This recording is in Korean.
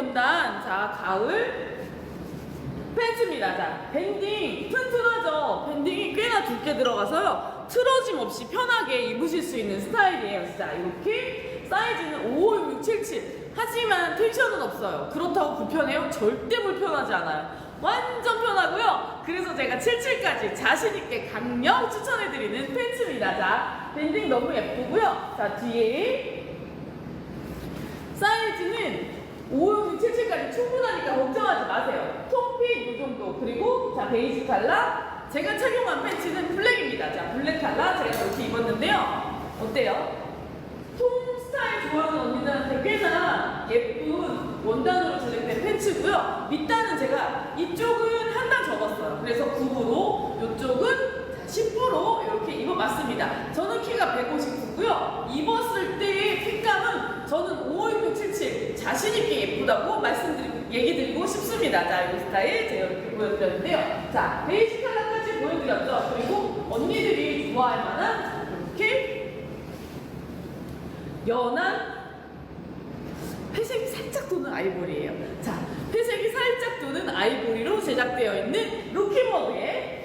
원단 자 가을 팬츠입니다. 자 밴딩 튼튼하죠. 밴딩이 꽤나 두께 들어가서요 틀어짐 없이 편하게 입으실 수 있는 스타일이에요. 자 이렇게 사이즈는 5, 6, 6, 7, 7 하지만 텐션은 없어요. 그렇다고 불편해요? 절대 불편하지 않아요. 완전 편하고요. 그래서 제가 77까지 자신있게 강력 추천해드리는 팬츠입니다. 자, 밴딩 너무 예쁘고요. 자, 뒤에 사이즈는 5, 6, 77까지 충분하니까 걱정하지 마세요. 톱핏 이 정도. 그리고 자, 베이지 칼라. 제가 착용한 팬츠는 블랙입니다. 자, 블랙 칼라 제가 이렇게 입었는데요. 어때요? 통 스타일 좋아하는 언니들한테 꽤나 예쁜 원단으로 제작된 팬츠고요. 밑단은 제가 이쪽은 한 단 접었어요. 그래서 9부로 이쪽은 10부로 이렇게 입어봤습니다. 저는 키가 159고요. 입었을 때의 핏감은 저는 51677 자신있게 예쁘다고 말씀드리고 얘기 드리고 싶습니다. 자, 이 스타일 제가 이렇게 보여드렸는데요. 자, 베이지 컬러까지 보여드렸죠. 그리고 언니들이 좋아할 만한 이렇게 연한 회색이 살짝 도는 아이보리예요. 자, 회색이 살짝 도는 아이보리로 제작되어 있는 팬츠였습니다.